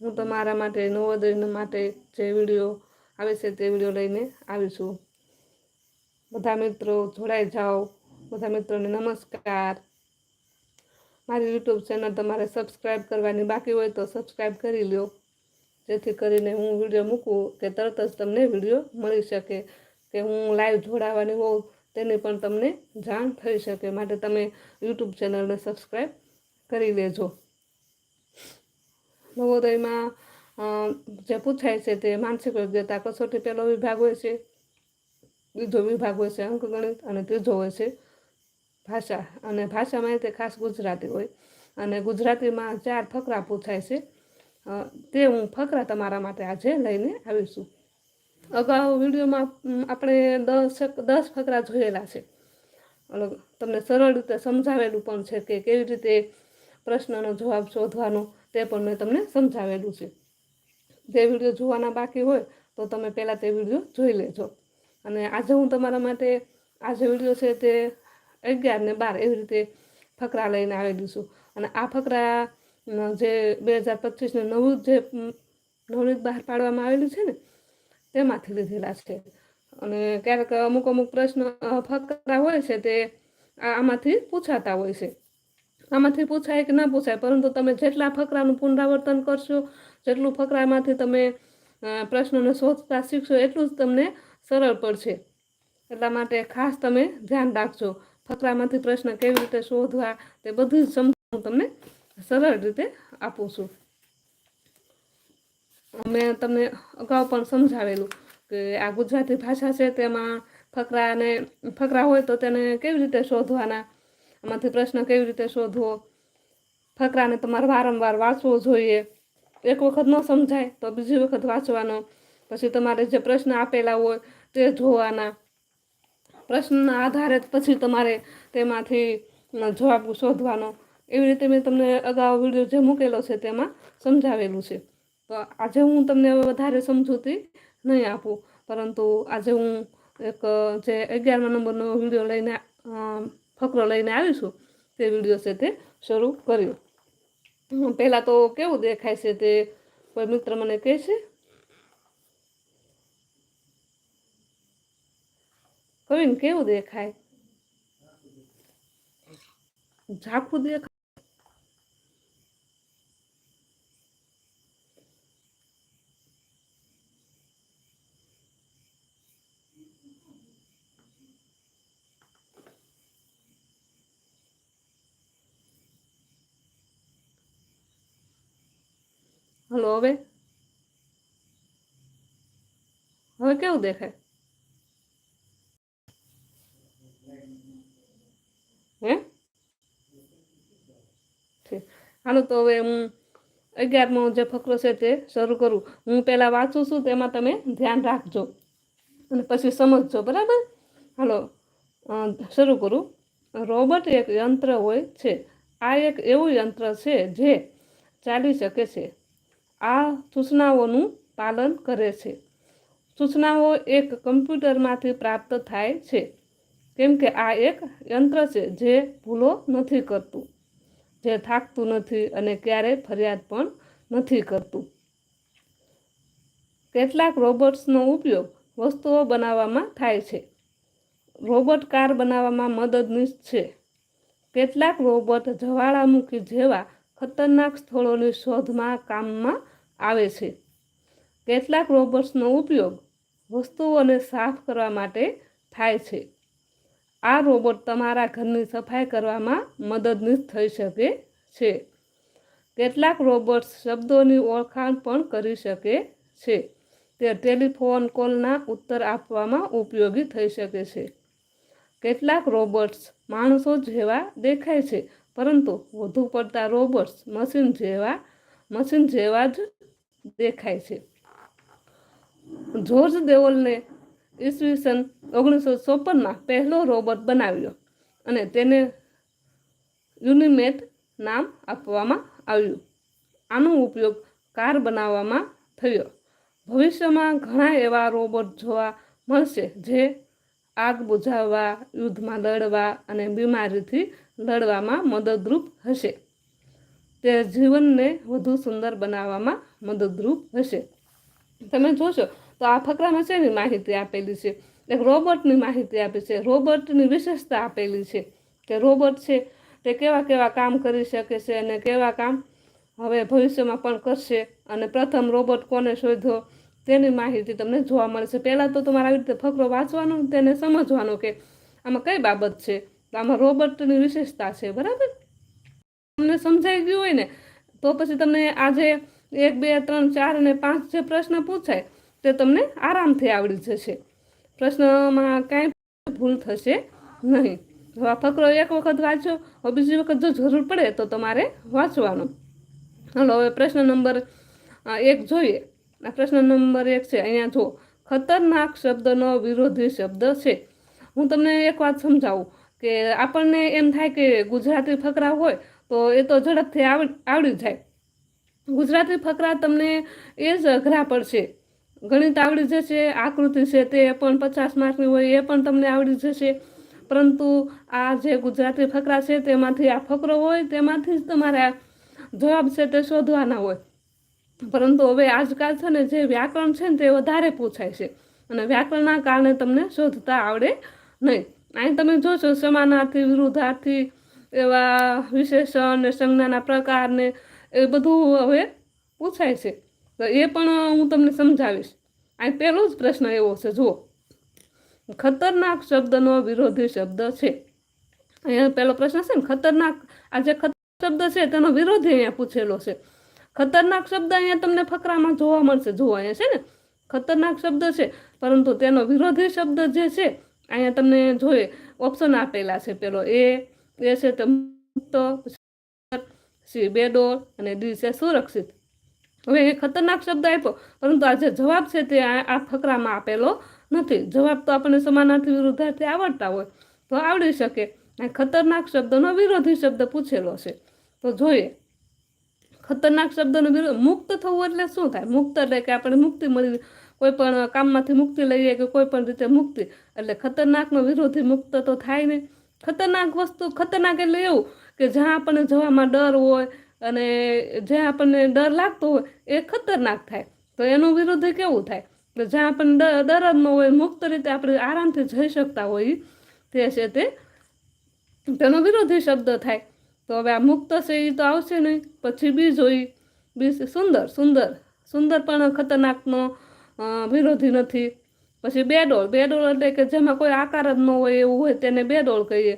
હું તમારા માટે, નવોદય માટે જે વીડિયો આવે છે તે વીડિયો લઈને આવીશું બધા મિત્રો જોડાઈ જાઓ. બધા મિત્રોને નમસ્કાર. મારી યુટ્યુબ ચેનલ તમારે સબસ્ક્રાઈબ કરવાની બાકી હોય તો સબસ્ક્રાઈબ કરી લો જેથી કરીને હું વીડિયો મૂકું કે તરત જ તમને વીડિયો મળી શકે કે હું લાઈવ જોડાવાની હોઉં તેની પણ તમને જાણ થઈ શકે. માટે તમે યુટ્યુબ ચેનલને સબસ્ક્રાઈબ કરી લેજો. નવોદયમાં જે પૂછાય છે તે માનસિક યોગ્યતા કસોટી પહેલો વિભાગ હોય છે, બીજો વિભાગ હોય છે અંકગણિત અને ત્રીજો હોય છે ભાષા. અને ભાષામાં તે ખાસ ગુજરાતી હોય. અને ગુજરાતીમાં ચાર ફકરા પૂછાય છે. તે હું ફકરા તમારા માટે આજે લઈને આવીશું. અગાઉ વિડીયોમાં આપણે દસ દસ ફકરા જોયેલા છે. તમને સરળ રીતે સમજાવેલું પણ છે કે કેવી રીતે પ્રશ્નનો જવાબ શોધવાનો તે પણ મેં તમને સમજાવેલું છે. જે વીડિયો જોવાના બાકી હોય તો તમે પહેલાં તે વીડિયો જોઈ લેજો. અને આજે હું તમારા માટે આ જે વીડિયો છે તે અગિયાર ને બાર એવી રીતે ફકરા લઈને આવેલી છું. અને આ ફકરા જે બે હજાર પચીસને નવું જે નવનીત બહાર પાડવામાં આવેલું છે ને, તેમાંથી લીધેલા છે. અને ક્યારેક અમુક અમુક પ્રશ્ન ફકરા હોય છે તે આમાંથી પૂછાતા હોય છે. આમાંથી પૂછાય કે ના પૂછાય, પરંતુ તમે જેટલા ફકરાનું પુનરાવર્તન કરશો, જેટલું ફકરામાંથી તમે પ્રશ્નોને શોધતા શીખશો, એટલું જ તમને સરળ પડશે. એટલા માટે ખાસ તમે ધ્યાન રાખજો, ફકરામાંથી પ્રશ્ન કેવી રીતે શોધવા, તે બધું જ સમજ હું તમને સરળ રીતે આપું છું. મેં તમને અગાઉ પણ સમજાવેલું કે આ ગુજરાતી ભાષા છે, તેમાં ફકરાને ફકરા હોય તો તેને કેવી રીતે શોધવાના આમાંથી પ્રશ્ન કેવી રીતે શોધવો? ફકરાને તમારે વારંવાર વાંચવો જોઈએ. એક વખત ન સમજાય તો બીજી વખત વાંચવાનો. પછી તમારે જે પ્રશ્ન આપેલા હોય તે જોવાના. પ્રશ્નના આધારે પછી તમારે તેમાંથી જવાબ શોધવાનો. એવી રીતે મેં તમને અગાઉ વીડિયો જે મૂકેલો છે તેમાં સમજાવેલું છે. તો આજે હું તમને વધારે સમજૂતી નહીં આપું. પરંતુ આજે હું એક જે અગિયારમા નંબરનો વીડિયો લઈને ફકરો લઈને આવીશું તે વીડિયો છે તે શરૂ કર્યો. પહેલાં તો કેવું દેખાય છે તે કોઈ મિત્ર મને કહે છે? કવિન, કેવું દેખાય? ઝાખું દેખાય? હલો હવે? હવે કેવું દેખાય? હે? હાલો તો હવે હું અગિયારમો જે ફકરો છે તે શરૂ કરું. હું પહેલાં વાંચું છું, તેમાં તમે ધ્યાન રાખજો. અને પછી સમજજો, બરાબર? હાલો શરૂ કરું. રોબોટ એક યંત્ર હોય છે. આ એક એવું યંત્ર છે જે ચાલી શકે છે. આ સૂચનાઓનું પાલન કરે છે. સૂચનાઓ એક કમ્પ્યુટરમાંથી પ્રાપ્ત થાય છે. કેમ કે આ એક યંત્ર છે જે ભૂલો નથી કરતું, જે થાકતું નથી અને ક્યારેય ફરિયાદ પણ નથી કરતું. કેટલાક રોબોટ્સનો ઉપયોગ વસ્તુઓ બનાવવામાં થાય છે. રોબોટ કાર બનાવવામાં મદદનીશ છે. કેટલાક રોબોટ જ્વાળામુખી જેવા ખતરનાક સ્થળોની શોધમાં કામમાં આવે છે. કેટલાક રોબોટ્સનો ઉપયોગ વસ્તુઓને સાફ કરવા માટે થાય છે. આ રોબોટ તમારા ઘરની સફાઈ કરવામાં મદદનીશ થઈ શકે છે. કેટલાક રોબોટ્સ શબ્દોની ઓળખાણ પણ કરી શકે છે. તે ટેલિફોન કોલના ઉત્તર આપવામાં ઉપયોગી થઈ શકે છે. કેટલાક રોબોટ્સ માણસો જેવા દેખાય છે પરંતુ વધુ પડતા રોબોટ્સ મશીન જેવા મશીન જેવા જ દેખાય છે. જોર્જ દેઓલને ઈસવીસન ઓગણીસો ચોપનમાં પહેલો રોબોટ બનાવ્યો અને તેને યુનિમેટ નામ આપવામાં આવ્યું. આનો ઉપયોગ કાર બનાવવામાં થયો. ભવિષ્યમાં ઘણા એવા રોબોટ જોવા મળશે જે આગ બુઝાવવા, યુદ્ધમાં લડવા અને બીમારીથી લડવામાં મદદરૂપ હશે. તે જીવનને વધુ સુંદર બનાવવામાં મદદરૂપ હશે. તમે જોશો તો આ ફકરામાં શેની માહિતી આપેલી છે? એક રોબોટની માહિતી આપી છે. રોબોટની વિશેષતા આપેલી છે કે રોબોટ છે તે કેવા કેવા કામ કરી શકે છે અને કેવા કામ હવે ભવિષ્યમાં પણ કરશે અને પ્રથમ રોબોટ કોને શોધ્યો તેની માહિતી તમને જોવા મળશે. પહેલાં તો તમારે આવી રીતે ફકરો વાંચવાનો તેને સમજવાનો કે આમાં કઈ બાબત છે? આમાં રોબર્ટની વિશેષતા છે, બરાબર? તમને સમજાઈ ગયું હોય ને, તો પછી તમને આજે એક, બે, ત્રણ, ચાર અને પાંચ જે પ્રશ્ન પૂછાય, તે તમને આરામથી આવડી જશે. પ્રશ્નમાં કાંઈ ભૂલ થશે નહીં. હવે ફકરો એક વખત વાંચો, હવે બીજી વખત જો જરૂર પડે તો તમારે વાંચવાનો. હાલો, હવે પ્રશ્ન નંબર એક જોઈએ. આ પ્રશ્ન નંબર એક છે, અહીંયા જો, ખતરનાક શબ્દનો વિરોધી શબ્દ છે. હું તમને એક વાત સમજાવું. કે આપણને એમ થાય કે ગુજરાતી ફકરા હોય, તો એ તો ઝડપથી આવડ જાય. ગુજરાતી ફકરા તમને એ જ અઘરા પડશે. ગણિત આવડી જશે, આકૃતિ છે તે પણ પચાસ માર્કની હોય, એ પણ તમને આવડી જશે. પરંતુ આ જે ગુજરાતી ફકરા છે તેમાંથી આ ફકરો હોય, તેમાંથી જ તમારે જવાબ છે તે શોધવાના હોય. પરંતુ હવે આજકાલ છે ને જે વ્યાકરણ છે ને તે વધારે પૂછાય છે. અને વ્યાકરણના કારણે તમને શોધતા આવડે નહીં. અહીં તમે જોશો, સમાનાર્થી, વિરુદ્ધાર્થી, એવા વિશેષણ ને સંજ્ઞાના પ્રકાર ને એ બધું હવે પૂછાય છે. તો એ પણ હું તમને સમજાવીશ. અહીં પહેલો જ પ્રશ્ન એવો છે, જુઓ. ખતરનાક શબ્દનો વિરોધી શબ્દ છે. અહીંયા પહેલો પ્રશ્ન છે ને, ખતરનાક આ જે ખતર શબ્દ છે તેનો વિરોધી અહીંયા પૂછેલો છે. ખતરનાક શબ્દ અહીંયા તમને ફકરામાં જોવા મળશે. જુઓ, અહીંયા છે ને, ખતરનાક શબ્દ છે, પરંતુ તેનો વિરોધી શબ્દ જે છે અહીંયા તમને જોઈએ ઓપ્શન આપેલા છે પેલો એ એ છે તે સી બેડોળ અને ડી છે સુરક્ષિત. હવે એ ખતરનાક શબ્દ આપ્યો, પરંતુ આ જે જવાબ છે તે આ ફકરામાં આપેલો નથી. જવાબ તો આપણને સમાનાર્થી વિરુદ્ધાર્થી આવડતા હોય, તો આવડી શકે. ખતરનાક શબ્દનો વિરોધી શબ્દ પૂછેલો છે. તો જોઈએ, ખતરનાક શબ્દનો વિરોધ, મુક્ત થવું એટલે શું થાય? મુક્ત એટલે કે આપણે મુક્તિ મળી કોઈ પણ કામમાંથી મુક્તિ લઈએ કે કોઈ પણ રીતે મુક્તિ. એટલે ખતરનાકનો વિરોધી મુક્ત તો થાય નહીં ખતરનાક વસ્તુ, ખતરનાક એટલે એવું કે જ્યાં આપણને જવામાં ડર હોય અને જ્યાં આપણને ડર લાગતો હોય એ ખતરનાક થાય. તો એનું વિરોધી કેવું થાય? કે જ્યાં આપણને ડર જ ન હોય, મુક્ત રીતે આપણે આરામથી જઈ શકતા હોઈએ, તે છે તે. તેનો વિરોધી શબ્દ થાય. તો હવે આ મુક્ત છે એ તો આવશે નહીં. પછી બીજો ઈ બી સુંદર સુંદર. સુંદર પણ ખતરનાકનો વિરોધી નથી. પછી બેડોળ બેડોળ એટલે કે જેમાં કોઈ આકાર જ ન હોય એવું હોય તેને બેડોળ કહીએ.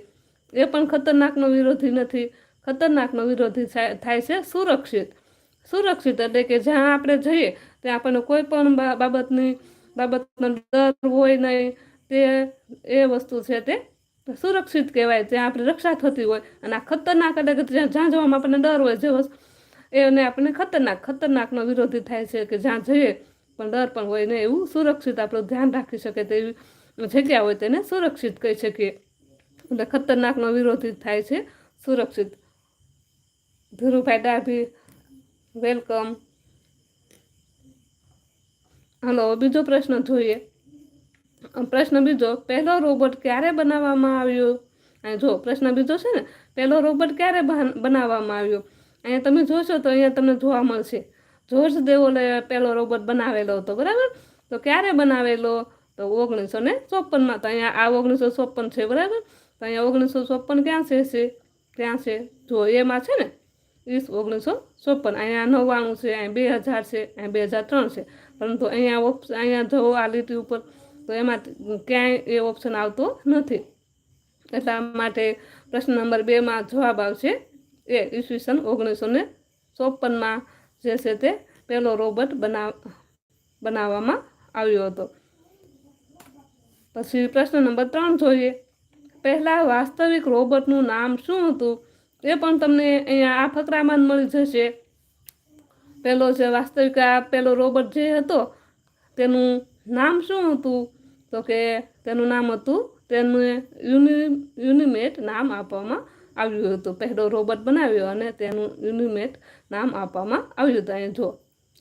એ પણ ખતરનાકનો વિરોધી નથી. ખતરનાકનો વિરોધી થાય છે સુરક્ષિત. સુરક્ષિત એટલે કે જ્યાં આપણે જઈએ, ત્યાં આપણને કોઈ પણ બાબતની, બાબતનો ડર હોય નહીં. તે, એ વસ્તુ છે તે સુરક્ષિત કહેવાય જ્યાં આપણે રક્ષા થતી હોય. અને આ ખતરનાક એટલે કે જ્યાં જ્યાં જવામાં આપણને ડર હોય, જે વસ્તુ, એને આપણને ખતરનાક, ખતરનાકનો વિરોધી થાય છે કે જ્યાં જઈએ પણ ડર પણ હોય ને એવું સુરક્ષિત આપણું ધ્યાન રાખી શકે તેવી જગ્યા હોય તેને સુરક્ષિત કહી શકીએ. એટલે ખતરનાકનો વિરોધી થાય છે, સુરક્ષિત. ધીરુભાઈ ડાભી, વેલકમ. હલો બીજો પ્રશ્ન જોઈએ. પ્રશ્ન બીજો, પહેલો રોબોટ ક્યારે બનાવવામાં આવ્યો? અને જો, પ્રશ્ન બીજો છે ને, પહેલો રોબોટ ક્યારે બનાવવામાં આવ્યો? અહીંયા તમે જોશો તો અહીંયા તમને જોવા મળશે. જોર્જ દેવોલે પહેલો રોબોટ બનાવેલો હતો, બરાબર? તો ક્યારે બનાવેલો? તો ઓગણીસો ને ચોપનમાં, તો અહીંયા આ ઓગણીસો ચોપન છે, બરાબર? તો અહીંયા ઓગણીસો ચોપન ક્યાં છે છે ક્યાં છે? જો એમાં છે ને વીસ ઓગણીસો ચોપન, અહીંયા નવ્વાણું છે, અહીંયા બે હજાર છે, અહીંયા બે હજાર ત્રણ છે. પરંતુ અહીંયા ઓપ્શન અહીંયા જવો આ લીટી ઉપર, તો એમાં ક્યાંય એ ઓપ્શન આવતો નથી. એટલા માટે પ્રશ્ન નંબર બેમાં જવાબ આવશે એ ઈસવીસન ઓગણીસો ને ચોપનમાં. જે છે તે પહેલો રોબોટ બનાવ, બનાવવામાં આવ્યો હતો. પછી પ્રશ્ન નંબર ત્રણ જોઈએ. પહેલાં વાસ્તવિક રોબોટનું નામ શું હતું? એ પણ તમને અહીંયા આ ફકરામાં મળી જશે. પહેલો જે વાસ્તવિક આ પહેલો રોબોટ જે હતો, તેનું નામ શું હતું? તો કે તેનું નામ હતું તેનું યુનિ, યુનિમેટ નામ આપવામાં આવ્યું હતું. પહેલો રોબોટ બનાવ્યો અને તેનું યુનિમેટ નામ આપવામાં આવ્યું હતું. અહીંયા જો,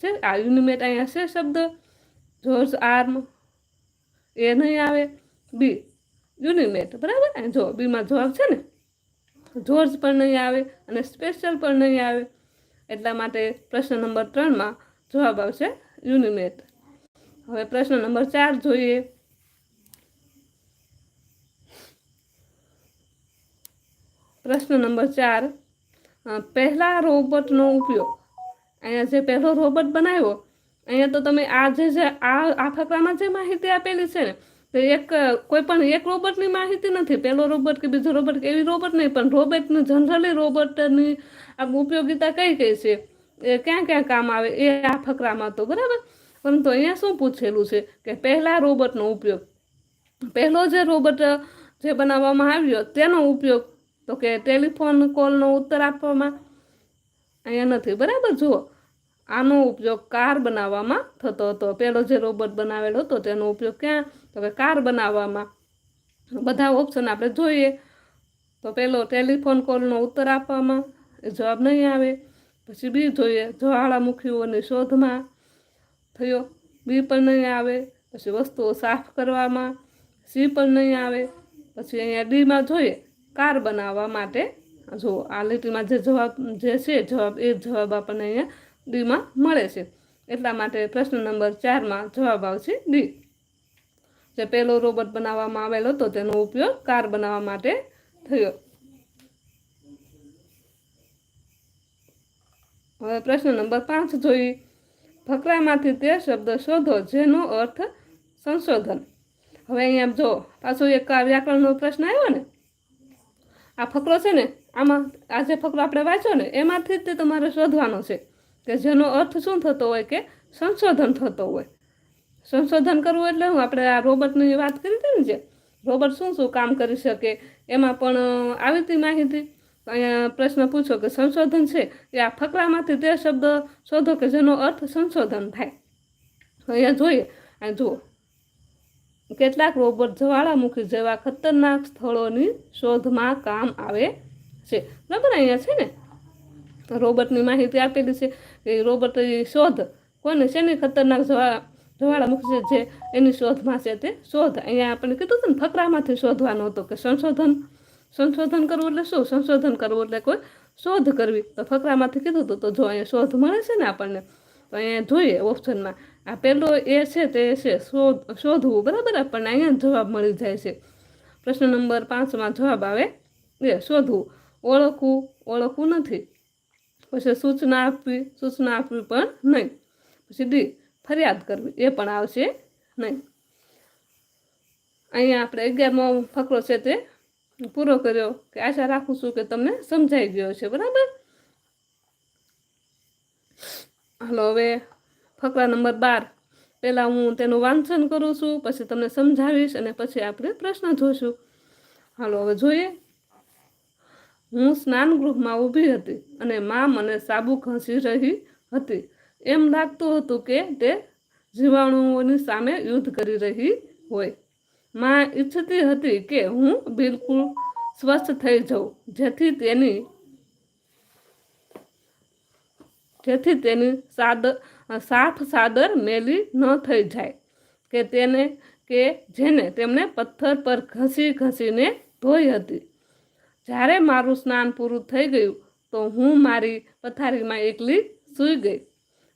છે? આ યુનિમેટ અહીંયા છે શબ્દ? જોર્જ આર્મ એ નહીં આવે. બી યુનિમેટ. બરાબર? અહીં જો બીમાં જવાબ છે ને? જોર્જ પણ નહીં આવે અને સ્પેશિયલ પણ નહીં આવે. એટલા માટે પ્રશ્ન નંબર ત્રણમાં જવાબ આવશે યુનિમેટ. હવે પ્રશ્ન નંબર ચાર જોઈએ. પ્રશ્ન નંબર ચાર પહેલા રોબોટનો ઉપયોગ. અહીંયા જે પહેલો રોબોટ બનાવ્યો, અહીંયા તો તમે આ જે જે આ આ ફકરામાં જે માહિતી આપેલી છે ને, તો એક, કોઈ પણ એક રોબોટની માહિતી નથી. પહેલો રોબોટ કે બીજો રોબોટ કે એવી રોબોટ નહીં, પણ રોબોટની જનરલી રોબોટની ઉપયોગિતા કઈ કઈ છે? એ ક્યાં ક્યાં કામ આવે? એ આ ફકરામાં તો, બરાબર? પરંતુ અહીંયા શું પૂછેલું છે કે પહેલા રોબોટનો ઉપયોગ. પહેલો જે રોબોટ જે બનાવવામાં આવ્યો, તેનો ઉપયોગ તો કે ટેલિફોન કોલનો ઉત્તર આપવામાં અહીંયા નથી. બરાબર? જુઓ, આનો ઉપયોગ કાર બનાવવામાં થતો હતો. પહેલો જે રોબોટ બનાવેલો હતો, તેનો ઉપયોગ ક્યાં? તો કે કાર બનાવવામાં. બધા ઓપ્શન આપણે જોઈએ. તો પહેલો ટેલિફોન કોલનો ઉત્તર આપવામાં જવાબ નહીં આવે. પછી બી જોઈએ, જ્વાળામુખીઓની શોધમાં થયો. બી પણ નહીં આવે. પછી વસ્તુઓ સાફ કરવામાં, સી પણ નહીં આવે. પછી અહીંયા ડીમાં જોઈએ. કાર બનાવવા માટે. જો આ લીટીમાં જે જવાબ, જે છે જવાબ, એ જવાબ આપણને અહીંયા ડીમાં મળે છે. એટલા માટે પ્રશ્ન નંબર ચારમાં જવાબ આવશે ડી. જે પહેલો રોબોટ બનાવવામાં આવેલો હતો, તેનો ઉપયોગ કાર બનાવવા માટે થયો. હવે પ્રશ્ન નંબર પાંચ જોઈએ. ફકરામાંથી તે શબ્દ શોધો, જેનો અર્થ સંશોધન. હવે અહીંયા જો પાછો એક વ્યાકરણનો પ્રશ્ન આવ્યો ને આ ફકરો છે ને, આમાં આ જે ફકરો આપણે વાંચ્યો ને, એમાંથી જ તે તમારે શોધવાનો છે કે જેનો અર્થ શું થતો હોય કે સંશોધન થતો હોય. સંશોધન કરવું એટલે હું આપણે આ રોબોટની વાત કરી હતી ને જે, રોબોટ શું શું કામ કરી શકે? એમાં પણ આવી હતી માહિતી. અહીંયા પ્રશ્ન પૂછો કે સંશોધન છે? એ આ ફકરામાંથી તે શબ્દ શોધો કે જેનો અર્થ સંશોધન થાય. અહીંયા જોઈએ. આ જુઓ. કેટલાક રોબોટ જ્વાળામુખી જેવા ખતરનાક સ્થળોની શોધમાં કામ આવે છે. બરાબર અહીંયા છે ને? રોબોટની માહિતી આપેલી છે કે રોબોટની શોધ કોને શેની ખતરનાક જવા જ્વાળામુખી છે જે એની શોધમાં છે તે શોધ. અહીંયા આપણે કીધું હતું ને, ફકરામાંથી શોધવાનું હતું કે સંશોધન. સંશોધન કરવું એટલે શું? સંશોધન કરવું એટલે કોઈ શોધ કરવી. તો ફકરામાંથી કીધું હતું, તો જો અહીંયા શોધ મળે છે ને આપણને, તો અહીંયા જોઈએ ઓપ્શનમાં. આ પહેલો એ છે તે છે, શોધ, શોધવું, બરાબર? આપણને અહીંયા જવાબ મળી જાય છે. પ્રશ્ન નંબર પાંચમાં જવાબ આવે એ શોધવું. ઓળખવું ઓળખવું નથી. પછી સૂચના આપવી સૂચના આપવી પણ નહીં. પછી ડી, ફરિયાદ કરવી, એ પણ આવશે નહીં. અહીંયા આપણે અગિયારમો ફકરો છે તે પૂરો કર્યો કે આશા રાખું છું કે તમને સમજાઈ ગયો છે બરાબર? હલો, હવે ફકરા નંબર બાર. પહેલાં હું તેનું વાંચન કરું છું, પછી તમને સમજાવીશ અને પછી આપણે પ્રશ્ન જોઈશું હાલો, હવે જોઈએ. હું સ્નાન ગૃહમાં ઊભી હતી અને મા મને સાબુ ઘસી રહી હતી. એમ લાગતું હતું કે તે જીવાણુઓની સામે યુદ્ધ કરી રહી હોય. મા ઈચ્છતી હતી કે હું બિલકુલ સ્વસ્થ થઈ જાઉં, જેથી તેની જેથી તેની સાદર સાફ સાદર મેલી ન થઈ જાય. કે તેને, કે જેને તેમણે પથ્થર પર ઘસી ઘસીને ધોઈ હતી. જ્યારે મારું સ્નાન પૂરું થઈ ગયું, તો હું મારી પથારીમાં એકલી સૂઈ ગઈ.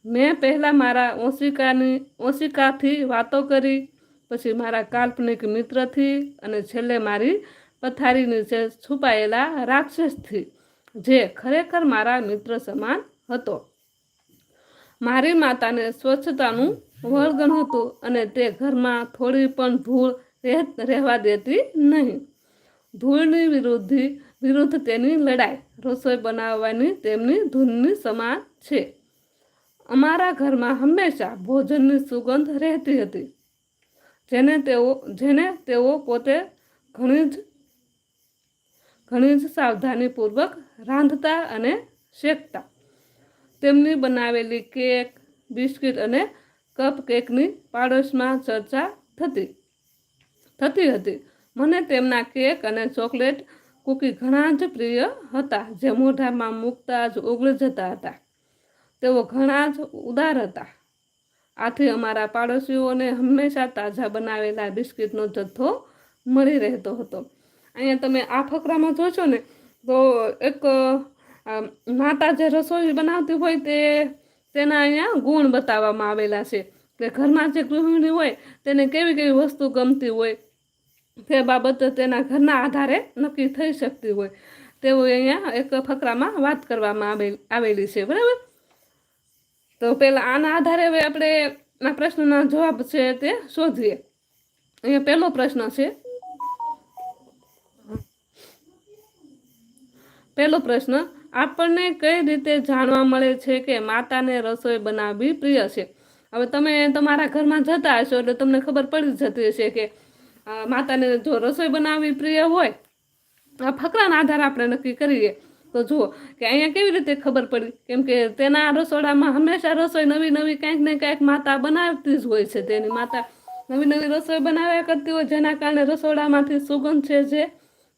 મેં પહેલાં મારા ઓશિકાની, ઓશિકાથી વાતો કરી, પછી મારા કાલ્પનિક મિત્રથી અને છેલ્લે મારી પથારી નીચે છુપાયેલા રાક્ષસથી, જે ખરેખર મારા મિત્ર સમાન હતો. મારી માતાને સ્વચ્છતાનું વળગણ હતું અને તે ઘરમાં થોડી પણ ધૂળ રહેવા દેતી નહીં. ધૂળની વિરુદ્ધ વિરુદ્ધ તેની લડાઈ, રસોઈ બનાવવાની તેમની ધૂનની સમાન છે. અમારા ઘરમાં હંમેશા ભોજનની સુગંધ રહેતી હતી. જેને તેઓ જેને તેઓ પોતે ઘણી જ ઘણી જ સાવધાનીપૂર્વક રાંધતા અને શેકતા. તેમની બનાવેલી કેક, બિસ્કિટ અને કપ કેકની પાડોશમાં ચર્ચા થતી થતી હતી. મને તેમના કેક અને ચોકલેટ કૂકી ઘણા જ પ્રિય હતા, જે મોઢામાં મૂકતા જ ઓગળી જતા હતા. તેઓ ઘણા જ ઉદાર હતા. આથી અમારા પાડોશીઓને હંમેશા તાજા બનાવેલા બિસ્કિટનો જથ્થો મળી રહેતો હતો. અહીંયા તમે આ ફકરામાં જોશો ને, તો એક માતા જે રસોઈ બનાવતી હોય તે, તેના અહીંયા ગુણ બતાવવામાં આવેલા છે. કે ઘરમાં જે ગૃહિણી હોય, તેને કેવી કેવી વસ્તુ ગમતી હોય, તે બાબત તેના ઘરના આધારે નક્કી થઈ શકતી હોય. તેવું અહીંયા એક ફકરામાં વાત કરવામાં આવેલ, આવેલી છે, બરાબર? તો પહેલાં આના આધારે હવે આપણે આ પ્રશ્નના જવાબ છે તે શોધીએ. અહીંયા પહેલો પ્રશ્ન છે. પહેલો પ્રશ્ન આપણને કઈ રીતે જાણવા મળે છે કે માતાને રસોઈ બનાવવી પ્રિય છે? હવે તમે તમારા ઘરમાં જતા હશો એટલે તમને ખબર પડી જતી હશે કે માતાને જો રસોઈ બનાવવી પ્રિય હોય આ ફકરાના આધારે આપણે નક્કી કરીએ. તો જુઓ, કે અહીંયા કેવી રીતે ખબર પડી? કેમ કે તેના રસોડામાં હંમેશા રસોઈ નવી નવી કંઈક ને કંઈક માતા બનાવતી જ હોય છે. તેની માતા નવી નવી રસોઈ બનાવ્યા કરતી હોય, જેના કારણે રસોડામાંથી સુગંધ છે જે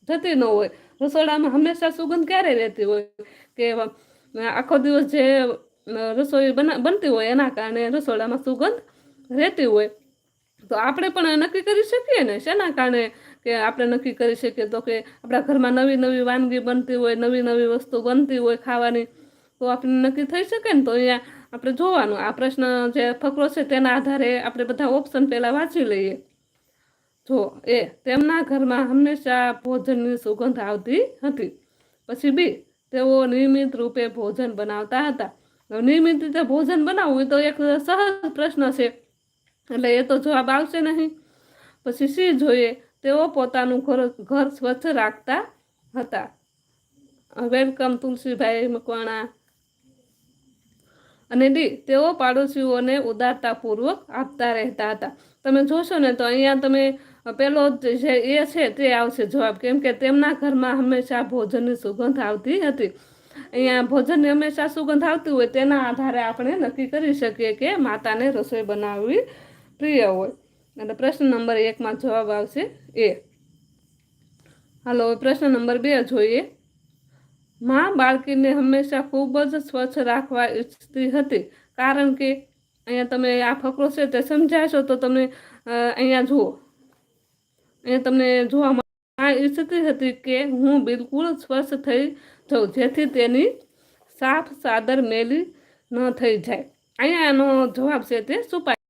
જતી ન હોય. રસોડામાં હંમેશા સુગંધ ક્યારે રહેતી હોય? કે આખો દિવસ જે રસોઈ બના, બનતી હોય એના કારણે રસોડામાં સુગંધ રહેતી હોય. તો આપણે પણ નક્કી કરી શકીએ ને? શેના કારણે? કે આપણે નક્કી કરી શકીએ તો કે આપણા ઘરમાં નવી નવી વાનગી બનતી હોય નવી નવી વસ્તુ બનતી હોય ખાવાની. તો આપણે નક્કી થઈ શકે ને? તો અહીંયા આપણે જોવાનું. આ પ્રશ્ન જે ફકરો છે તેના આધારે આપણે બધા ઓપ્શન પહેલાં વાંચી લઈએ. જો એ તેમના ઘરમાં હંમેશા ભોજનની સુગંધ આવતી હતી. પછી બી તેઓ નિયમિત રૂપે ભોજન બનાવતા હતા. નિયમિત રીતે ભોજન બનાવવું એ તો એક સહજ પ્રશ્ન છે. એટલે એ તો જવાબ આવશે નહીં. પછી સી જોઈએ તેઓ પોતાનું ઘર ઘર સ્વચ્છ રાખતા હતા. વેલકમ તુલસીભાઈ મકવાણા. અને ડી તેઓ પાડોશીઓને ઉદારતાપૂર્વક આપતા રહેતા હતા. તમે જોશો ને તો અહીંયા તમે પેલો જે એ છે તે આવશે જવાબ. કેમ કે તેમના ઘરમાં હંમેશા ભોજનની સુગંધ આવતી હતી. અહીંયા ભોજનની હંમેશા સુગંધ આવતી હોય તેના આધારે આપણે નક્કી કરી શકીએ કે માતાને રસોઈ બનાવવી પ્રિય હોય. અને પ્રશ્ન નંબર એકમાં જવાબ આવશે એ. હાલો પ્રશ્ન નંબર બે જોઈએ. માં બાળકીને હંમેશા ખૂબ જ સ્વચ્છ રાખવા ઈચ્છતી હતી. કારણ કે અહીંયા તમે આ ફકરો છે તે સમજાશો તો તમે અહીંયા જુઓ. અહીંયા તમને જોવા આ ઈચ્છતી હતી કે હું બિલકુલ સ્વચ્છ થઈ જાઉં, જેથી તેની સાફ સાદર મેલી ન થઈ જાય. અહીંયા એનો જવાબ છે તે સુપાય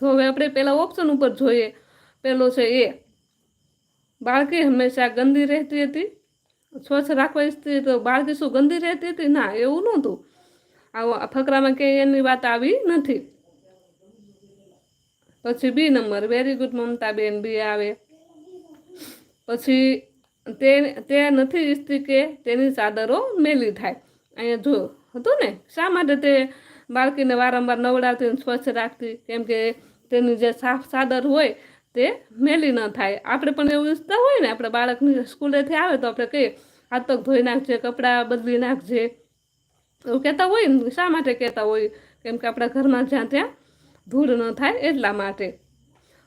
તો હવે આપણે પેલા ઓપ્શન ઉપર જોઈએ. પહેલો છે એ, બાળકી હંમેશા ગંદી રહેતી હતી. સ્વચ્છ રાખવા ઈચ્છતી તો બાળકી શું ગંદી રહેતી હતી? ના, એવું નહોતું. આવો ફકરામાં કે એની વાત આવી નથી. પછી B number. Very good Mamtaben B આવે. પછી તે તે નથી ઈચ્છતી કે તેની ચાદરો મેલી થાય. અહીંયા જો, હતું ને? શા માટે તે બાળકીને વારંવાર નવડાવતી સ્વચ્છ રાખતી? કેમ કે તેની જે સાફ ચાદર હોય તે મેલી ન થાય. આપણે પણ એવું ઈચ્છતા હોય ને, આપણે બાળકની સ્કૂલેથી આવે તો આપણે કહીએ, હાથ પગ ધોઈ નાખજે, કપડાં બદલી નાખજે. એવું કહેતા હોય ને, શા માટે કહેતા હોય? કેમ કે આપણા ઘરમાં જ્યાં ત્યાં ધૂળ ન થાય એટલા માટે.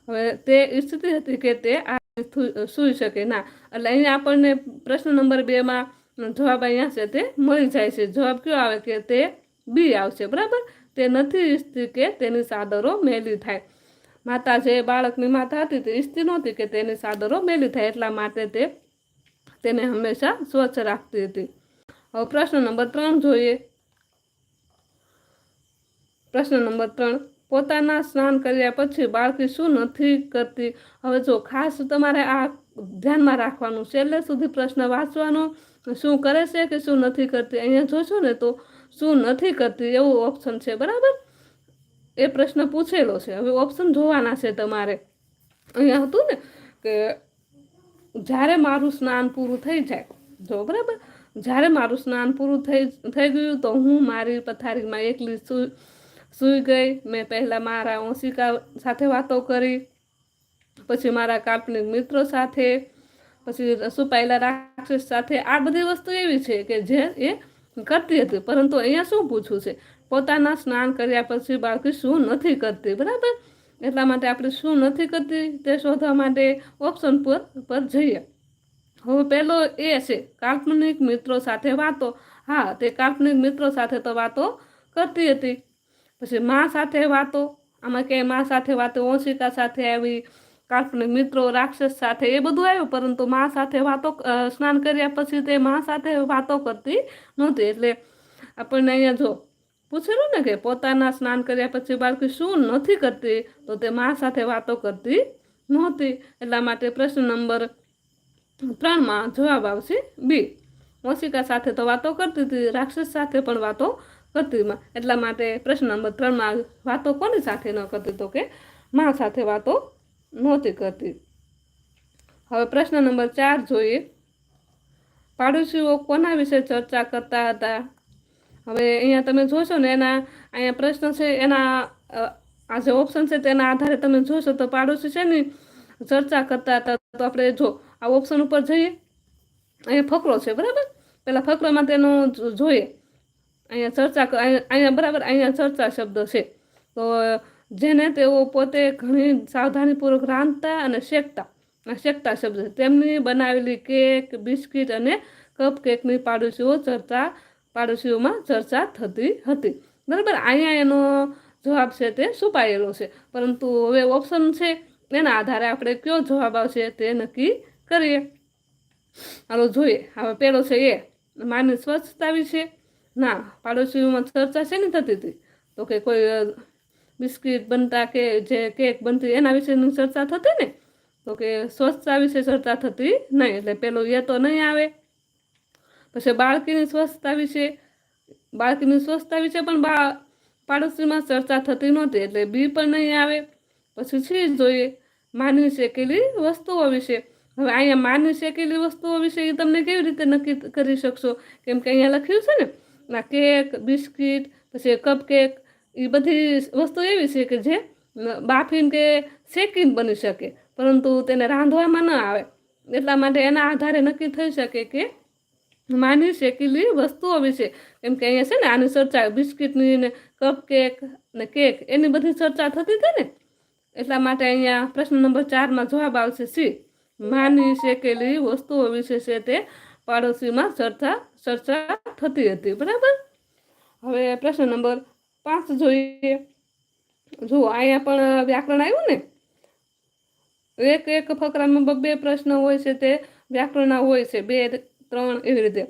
હવે તે ઈચ્છતી હતી કે તે આ સૂઈ શકે. ના, એટલે અહીંયા આપણને પ્રશ્ન નંબર બેમાં જવાબ અહીંયા છે તે મળી જાય છે. જવાબ કયો આવે કે તે બી આવશે, બરાબર? તે નથી ઈચ્છતી કે તેની સાદરો મેલી થાય. માતા જે બાળકની માતા હતી તે ઈચ્છતી નહોતી કે તેની સાદરો મેલી થાય એટલા માટે તે તેને હંમેશા સ્વચ્છ રાખતી હતી. હવે પ્રશ્ન નંબર ત્રણ જોઈએ. પ્રશ્ન નંબર ત્રણ. પોતાના સ્નાન કર્યા પછી બાળકી શું નથી કરતી? હવે જો ખાસ તમારે આ ધ્યાનમાં રાખવાનું છેલ્લે સુધી પ્રશ્ન વાંચવાનો, શું કરે છે કે શું નથી કરતી? અહીંયા જોશો ને તો શું નથી કરતી એવું ઓપ્શન છે, બરાબર? એ પ્રશ્ન પૂછેલો છે. હવે ઓપ્શન જોવાના છે તમારે. અહીંયા હતું ને કે જ્યારે મારું સ્નાન પૂરું થઈ જાય, જો બરાબર? જ્યારે મારું સ્નાન પૂરું થઈ થઈ ગયું તો હું મારી પથારીમાં એકલી સૂઈ સૂઈ ગઈ. મેં પહેલાં મારા ઓશિકા સાથે વાતો કરી. પછી મારા કાલ્પનિક મિત્રો સાથે. પછી સુપાયેલા રાક્ષસ સાથે. આ બધી વસ્તુ એવી છે કે જે એ કરતી હતી. પરંતુ અહીંયા શું પૂછવું છે? પોતાના સ્નાન કર્યા પછી બાળકી શું નથી કરતી? બરાબર? એટલા માટે આપણે શું નથી કરતી? તે શોધવા માટે ઓપ્શન પર પર જઈએ. હવે પહેલો એ છે, કાલ્પનિક મિત્રો સાથે વાતો. હા, તે કાલ્પનિક મિત્રો સાથે તો વાતો કરતી હતી. પછી મા સાથે વાતો, આમાં કે મા સાથે વાતો, ઓંશિકા સાથે આવી કાલ્પનિક મિત્રો, રાક્ષસ સાથે, એ બધું આવ્યું, પરંતુ મા સાથે વાતો સ્નાન કર્યા પછી તે મા સાથે વાતો કરતી નહોતી. એટલે આપણને અહીંયા જો પૂછેલું ને કે પોતાના સ્નાન કર્યા પછી બાળકી શું નથી કરતી, તો તે મા સાથે વાતો કરતી નહોતી. એટલા માટે પ્રશ્ન નંબર ત્રણમાં જવાબ આવશે બી. મોસિકા સાથે તો વાતો કરતી હતી, રાક્ષસ સાથે પણ વાતો કરતી એટલા માટે પ્રશ્ન નંબર ત્રણમાં વાતો કોની સાથે ન કરતી? તો કે મા સાથે વાતો નહોતી કરતી. હવે પ્રશ્ન નંબર ચાર જોઈએ. પાડોશીઓ કોના વિશે ચર્ચા કરતા હતા? હવે અહીંયા તમે જોશો ને એના અહીંયા પ્રશ્ન છે, એના આ જે ઓપ્શન છે તેના આધારે તમે જોશો તો પાડોશી છે ને ચર્ચા કરતા હતા. તો આપણે જો આ ઓપ્શન ઉપર જઈએ. અહીંયા ફકરો છે, બરાબર? પહેલાં ફકરોમાં તેનું જોઈએ. અહીંયા ચર્ચા અહીંયા બરાબર, અહીંયા ચર્ચા શબ્દ છે. તો જેને તેઓ પોતે ઘણી સાવધાનીપૂર્વક રાંધતા અને શેકતા. શેકતા શબ્દ છે. તેમની બનાવેલી કેક, બિસ્કિટ અને કપ કેકની પાડોશીઓ ચર્ચા, પાડોશીઓમાં ચર્ચા થતી હતી. બરાબર? અહીંયા એનો જવાબ છે તે છુપાયેલો છે. પરંતુ હવે ઓપ્શન છે. એના આધારે આપણે કયો જવાબ આવશે તે નક્કી કરીએ. હાલો, જોઈએ. હવે પેલો છે એ. માની સ્વચ્છતા વિશે. ના, પાડોશીઓમાં ચર્ચા શેની થતી હતી? તો કે કોઈ બિસ્કિટ બનતા કે જે કેક બનતી એના વિશેની ચર્ચા થતી ને? તો કે સ્વચ્છતા વિશે ચર્ચા થતી નહીં, એટલે પેલું એ તો નહીં આવે. પછી બાળકીની સ્વચ્છતા વિશે, બાળકીની સ્વચ્છતા વિશે પણ બા, પાડોશીમાં ચર્ચા થતી નહોતી, એટલે બી પણ નહીં આવે. પછી છે જોઈએ, માનવી શેકેલી વસ્તુઓ વિશે. હવે અહીંયા માનવી શેકેલી વસ્તુઓ વિશે એ તમને કેવી રીતે નક્કી કરી શકશો? કેમ કે અહીંયા લખ્યું છે ને ના કેક, બિસ્કિટ, પછી કપ કેક એ બધી વસ્તુ એવી છે કે જે બાફીને કે શેકીને બની શકે. પરંતુ તેને રાંધવામાં ન આવે. એટલા માટે એના આધારે નક્કી થઈ શકે કે માની શેકેલી વસ્તુઓ વિશે કેમ કે અહીંયા છે ને આની ચર્ચા બિસ્કિટની ને કપ કેક ને કેક એની બધી ચર્ચા થતી હતી ને. એટલા માટે અહીંયા પ્રશ્ન નંબર ચારમાં જવાબ આવશે સી. માની શેકેલી વસ્તુઓ વિશે છે તે પાડોશીમાં ચર્ચા ચર્ચા થતી હતી. બરાબર? હવે પ્રશ્ન નંબર પાંચ જોઈએ. જુઓ, અહીંયા પણ વ્યાકરણ આવ્યું ને? એક એક ફકરામાં બબ્બે પ્રશ્ન હોય છે, તે વ્યાકરણના હોય છે. બે, ત્રણ એવી રીતે.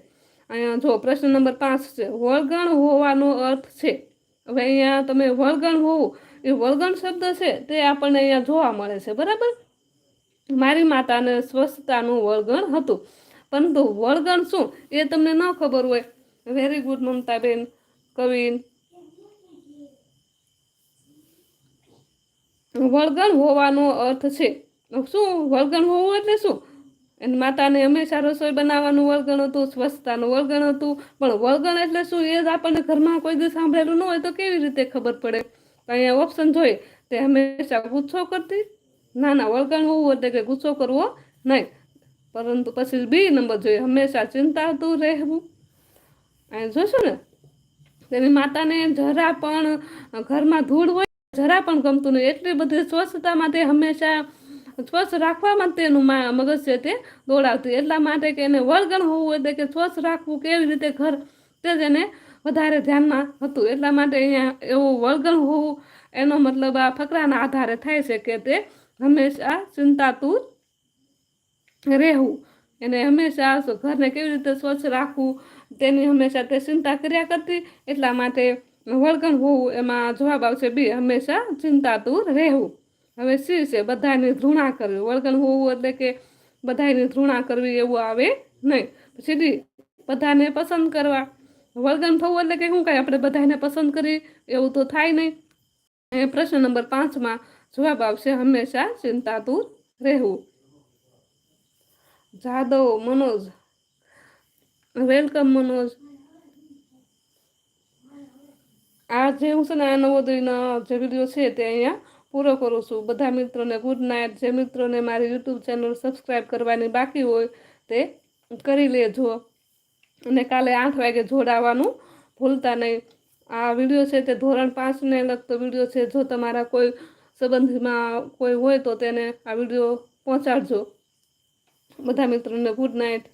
અહીંયા જો પ્રશ્ન નંબર પાંચ છે. વળગણ હોવાનો અર્થ છે. હવે અહીંયા તમે વળગણ હોવું, એ વળગણ શબ્દ છે, તે આપણને અહીંયા જોવા મળે છે. બરાબર? મારી માતાને સ્વસ્થતાનું વળગણ હતું. પરંતુ વળગણ શું? એ તમને ન ખબર હોય. Very good Mamtaben, Kavin. વળગણ હોવાનો અર્થ છે. શું? વળગણ હોવું એટલે શું? એની માતાને હંમેશા રસોઈ બનાવવાનું વળગણ હતું, સ્વચ્છતાનું વળગણ હતું. પણ વળગણ એટલે શું? એ જ આપણને ઘરમાં કોઈ દિવસ સાંભળેલું ન હોય તો કેવી રીતે ખબર પડે? અહીંયા ઓપ્શન જોઈએ. તે હંમેશા ગુસ્સો કરતી? ના ના, વળગણ હોવું એટલે કે ગુસ્સો કરવો નહીં. પરંતુ પછી બી નંબર જોઈએ. હંમેશા ચિંતાતું રહેવું. અને જોશો ને, તેની માતાને જરા પણ ઘરમાં ધૂળ હોય, જરા પણ ગમતું નહીં. એટલી બધી સ્વચ્છતામાં તે હંમેશા સ્વચ્છ રાખવામાં તેનું મગજ છે તે દોડાવતી. એટલા માટે કે એને વળગણ હોવું એટલે કે સ્વચ્છ રાખવું કેવી રીતે ઘર તે જ એને વધારે ધ્યાનમાં હતું. એટલા માટે અહીંયા એવું વળગણ હોવું એનો મતલબ આ ફકરાના આધારે થાય છે કે તે હંમેશા ચિંતાતુર રહેવું. એને હંમેશા ઘરને કેવી રીતે સ્વચ્છ રાખવું, તેની હંમેશા તે ચિંતા કર્યા કરતી, એટલા માટે વળગણ હોવું એમાં જવાબ આવશે બી, હંમેશા ચિંતાતુર રહેવું. હવે સી છે? બધાની ધૃણા કરવી. વળગણ હોવું એટલે કે બધાની ધૃણા કરવી એવું આવે નહીં. ડી બધાને પસંદ કરવા. વળગણ થવું એટલે કે શું કાંઈ? આપણે બધાને પસંદ કરી, એવું તો થાય નહીં. એ પ્રશ્ન નંબર પાંચમાં જવાબ આવશે, હંમેશા ચિંતાતુર રહેવું. જાદવ, મનોજ. વેલકમ, મનોજ. આ જે હું છે ને, આ નવોદયનો જે વીડિયો છે તે અહીંયા પૂરો કરું છું. બધા મિત્રોને ગુડ નાઇટ જે મિત્રોને મારી યુટ્યુબ ચેનલ સબસ્ક્રાઈબ કરવાની બાકી હોય તે કરી લેજો. અને કાલે આઠ વાગે જોડાવાનું ભૂલતા નહીં. આ વીડિયો છે તે ધોરણ પાંચને લગતો વીડિયો છે. જો તમારા કોઈ સંબંધીમાં કોઈ હોય તો તેને આ વીડિયો પહોંચાડજો. બધા મિત્રોને ગુડ નાઇટ